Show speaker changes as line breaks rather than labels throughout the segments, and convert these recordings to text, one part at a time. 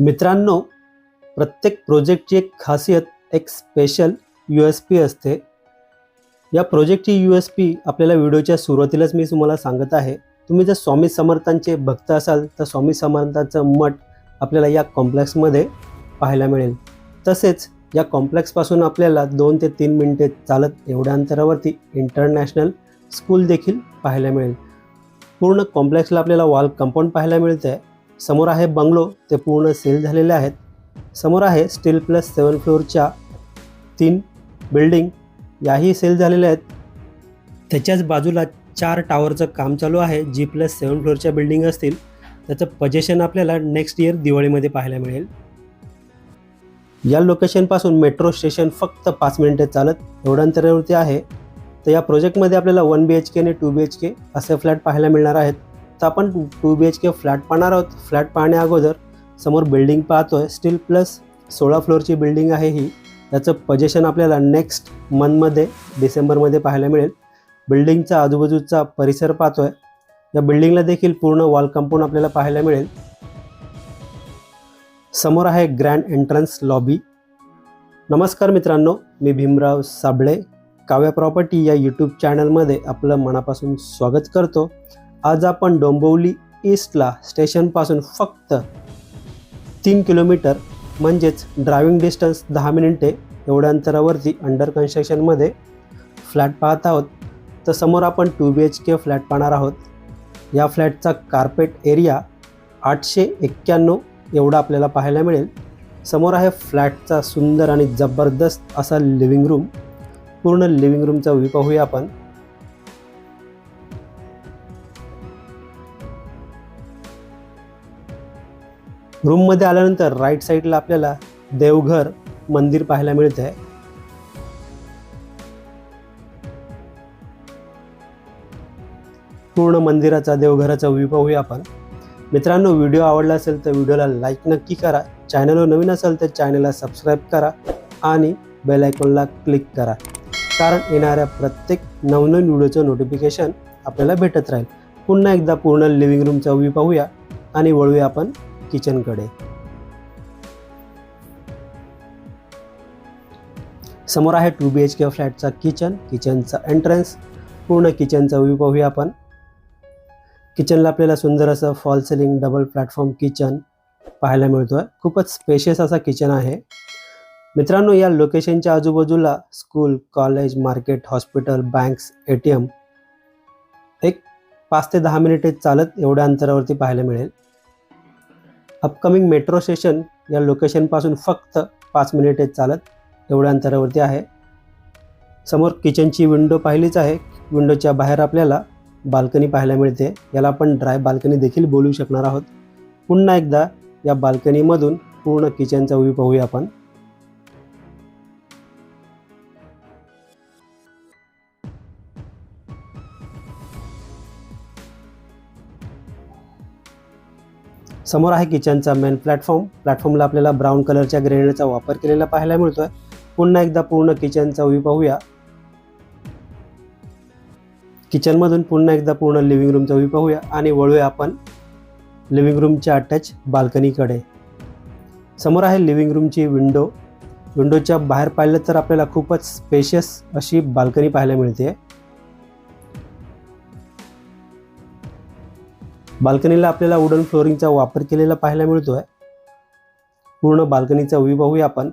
मित्रांनो प्रत्येक प्रोजेक्टची एक खासियत एक स्पेशल यू एस पी असते. या प्रोजेक्टची यू एस पी आपल्याला व्हिडिओच्या सुरुवातीलाच मी तुम्हाला सांगत आहे. तुम्ही जर स्वामी समर्थांचे भक्त असाल तर स्वामी समर्थांचं मठ आपल्याला या कॉम्प्लेक्समध्ये पाहायला मिळेल. तसेच या कॉम्प्लेक्सपासून आपल्याला दोन ते तीन मिनटे चालत एवढ्या अंतरावरती इंटरनॅशनल स्कूल देखील पाहायला मिळेल. पूर्ण कॉम्प्लेक्सला आपल्याला वॉल कंपाऊंड पाहायला मिळतं आहे समोर आहे बंगलो ते पूर्ण सेल झालेले आहेत. समोर आहे स्टील प्लस सेवन फ्लोअरच्या तीन बिल्डिंग याही सेल झालेल्या आहेत. त्याच्याच बाजूला चार टावरचं काम चालू आहे जी प्लस सेवन फ्लोअरच्या बिल्डिंग असतील. त्याचं पजेशन आपल्याला नेक्स्ट इयर दिवाळीमध्ये पाहायला मिळेल. या लोकेशनपासून मेट्रो स्टेशन फक्त पाच मिनिटे चालत एवढ्या अंतरावरती आहे. तर या प्रोजेक्टमध्ये आपल्याला वन बी एच के आणि टू बी एच के असे फ्लॅट पाहायला मिळणार आहेत. तर आपण two B H K flat पाहणार आहोत. फ्लॅट पाहण्या अगोदर समोर बिल्डिंग पाहतो आहे स्टील प्लस सोळा फ्लोअरची बिल्डिंग आहे ही. याचं पजेशन आपल्याला नेक्स्ट मंथमध्ये डिसेंबरमध्ये पाहायला मिळेल. बिल्डिंगचा आजूबाजूचा परिसर पाहतो आहे या बिल्डिंगला देखील पूर्ण वॉल कंपाऊंड आपल्याला पाहायला मिळेल. समोर आहे ग्रँड एंट्रन्स लॉबी नमस्कार मित्रांनो मी भीमराव साबळे. काव्या प्रॉपर्टी या यूट्यूब चॅनलमध्ये आपलं मनापासून स्वागत करतो. आज आपण डोंबिवली ईस्टला स्टेशनपासून फक्त तीन किलोमीटर म्हणजेच ड्रायव्हिंग डिस्टन्स दहा मिनिटे एवढ्या अंतरावरती अंडर कन्स्ट्रक्शनमध्ये फ्लॅट पाहत आहोत. तर समोर आपण two B H K flat पाहणार आहोत. या फ्लॅटचा कार्पेट एरिया आठशे एक्क्याण्णव एवढा आपल्याला पाहायला मिळेल. समोर आहे फ्लॅटचा सुंदर आणि जबरदस्त असा लिव्हिंग रूम पूर्ण लिव्हिंग रूमचा व्ह्यू पाहूया आपण. रूममध्ये आल्यानंतर राईट साईडला आपल्याला देवघर मंदिर पाहायला मिळत आहे पूर्ण मंदिराचा देवघराचा व्ह्यू पाहूया आपण. मित्रांनो व्हिडिओ आवडला असेल तर व्हिडिओला लाईक नक्की करा. चॅनलवर नवीन असेल तर चॅनलला सबस्क्राईब करा आणि बेल आयकॉनला क्लिक करा. कारण येणाऱ्या प्रत्येक नवनवीन व्हिडिओचं नोटिफिकेशन आपल्याला भेटत राहील. पुन्हा एकदा पूर्ण लिव्हिंग रूमचा व्ह्यू पाहूया आणि वळूया आपण किचनकडे समोर आहे टू बी एच के फ्लॅटचा किचन किचनचा एंट्रन्स पूर्ण किचनचा व्ह्यू पाहूया आपण. किचनला आपल्याला सुंदर असं fall ceiling double platform kitchen पाहायला मिळतो आहे खूपच स्पेशियस असा किचन आहे. मित्रांनो या लोकेशनच्या आजूबाजूला school college market hospital banks A T M एक पाच ते दहा मिनिटे चालत एवढ्या अंतरावरती पाहायला मिळेल. अपकमिंग मेट्रो स्टेशन या लोकेशनपासून फक्त पाच मिनिटे चालत एवढ्या अंतरावरती आहे. समोर किचनची विंडो पाहिलीच आहे. विंडोच्या बाहेर आपल्याला बाल्कनी पाहायला मिळते. याला आपण ड्राय बाल्कनी देखील बोलू शकणार आहोत. पुन्हा एकदा या बाल्कनीमधून पूर्ण किचनचा व्ह्यू पाहूया आपण. समोर आहे किचनचा मेन प्लॅटफॉर्म प्लॅटफॉर्मला आपल्याला ब्राऊन कलरच्या ग्रेनेडचा वापर केलेला पाहायला मिळतोय. पुन्हा एकदा पूर्ण किचनचा व्ह्यू पाहूया. किचनमधून पुन्हा एकदा पूर्ण लिव्हिंग रूमचा व्ह्यू पाहूया आणि वळूया आपण लिव्हिंग रूमच्या अटॅच बाल्कनीकडे समोर आहे लिव्हिंग रूमची विंडो विंडोच्या बाहेर पाहिलं तर आपल्याला खूपच स्पेशियस अशी बाल्कनी पाहायला मिळते. बाल्कनीला आपल्याला वुडन फ्लोरिंगचा वापर केलेला पाहायला मिळतो आहे पूर्ण बाल्कनीचा व्ह्यू पाहूया आपण.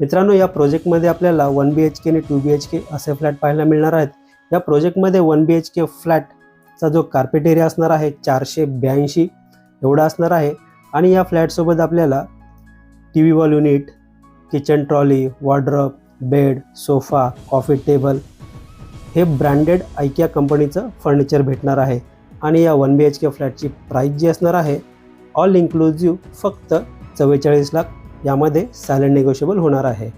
मित्रांनो या प्रोजेक्टमध्ये आपल्याला वन बी एच के आणि टू बी एच के असे फ्लॅट पाहायला मिळणार आहेत. या प्रोजेक्टमध्ये वन बी एच के फ्लॅटचा जो कार्पेट एरिया असणार आहे चारशे ब्याऐंशी एवढा असणार आहे. आणि या फ्लॅटसोबत आपल्याला T V wall unit kitchen trolley wardrobe bed sofa coffee table हे ब्रँडेड आयकिया कंपनीचं फर्निचर भेटणार आहे. आणि या वन बी एच के फ्लॅटची प्राईस जी असणार आहे ऑल इन्क्लुझिव्ह फक्त चव्वेचाळीस लाख यामध्ये सायलेंट निगोशिएबल होणार आहे.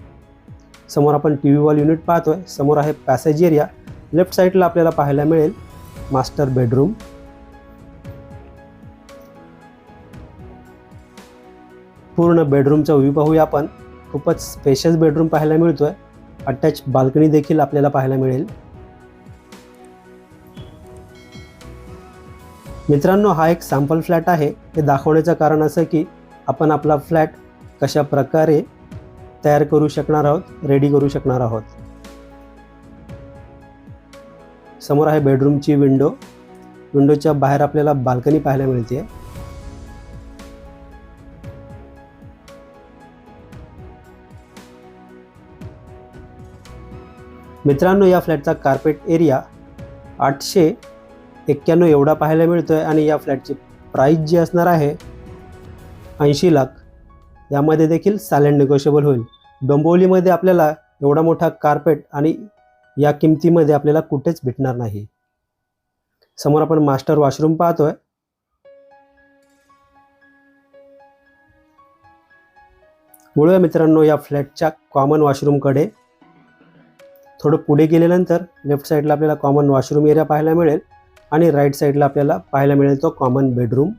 समोर आपण टी व्ही वॉल युनिट पाहतोय. समोर आहे पॅसेज एरिया लेफ्ट साईडला आपल्याला पाहायला मिळेल मास्टर बेडरूम पूर्ण बेडरूमचा व्ह्यू पाहूया आपण. खूपच स्पेशल बेडरूम पाहायला मिळतोय. अटॅच बाल्कनी देखील आपल्याला पाहायला मिळेल. मित्रांनो हा एक सॅम्पल फ्लॅट आहे. हे दाखवण्याचं कारण असं की आपण आपला फ्लॅट कशा प्रकारे तयार करू शकणार आहोत रेडी करू शकणार आहोत. समोर आहे बेडरूमची विंडो विंडोच्या बाहेर आपल्याला बाल्कनी पाहायला मिळते. मित्रांनो या फ्लॅटचा कार्पेट एरिया आठशे एक्क्याण्णव एवढा पाहायला मिळतो आहे आणि या फ्लॅटची प्राईस जी असणार आहे ऐंशी लाख यामध्ये देखील सायलेंट निगोशिएबल होईल. डोंबिवलीमध्ये आपल्याला एवढा मोठा कार्पेट आणि या किमतीमध्ये आपल्याला कुठेच भेटणार नाही. समोर आपण मास्टर वॉशरूम पाहतोय. बोलूया मित्रांनो या फ्लॅटच्या कॉमन वॉशरूमकडे थोडं पुढे गेल्यानंतर लेफ्ट साईडला आपल्याला कॉमन वॉशरूम एरिया पाहायला मिळेल. आणि राईट साईडला आपल्याला पाहायला मिळेल तो कॉमन बेडरूम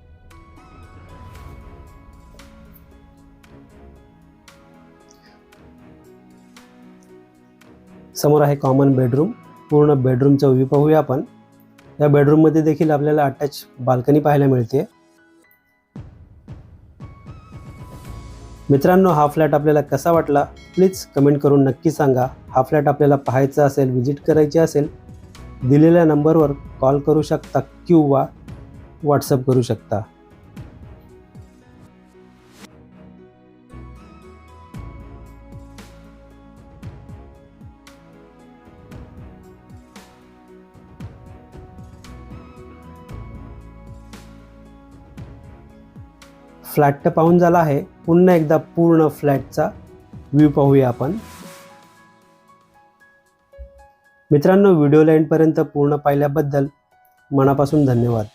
समोर आहे कॉमन बेडरूम पूर्ण बेडरूमचा व्ह्यू पाहूया आपण. या बेडरूममध्ये देखील आपल्याला अटॅच बाल्कनी पाहायला मिळते. मित्रांनो हा फ्लॅट आपल्याला कसा वाटला? प्लीज कमेंट करून नक्की सांगा. हा फ्लॅट आपल्याला पाहायचा असेल व्हिजिट करायची असेल दिलेल्या नंबरवर कॉल करू शकता किंवा व्हॉट्सअप करू शकता. फ्लॅट तर पाहून झाला आहे. पुन्हा एकदा पूर्ण फ्लॅटचा व्ह्यू पाहूया आपण. मित्रांनो व्हिडिओ लाईनपर्यंत पूर्ण पाहिल्याबद्दल मनापासून धन्यवाद.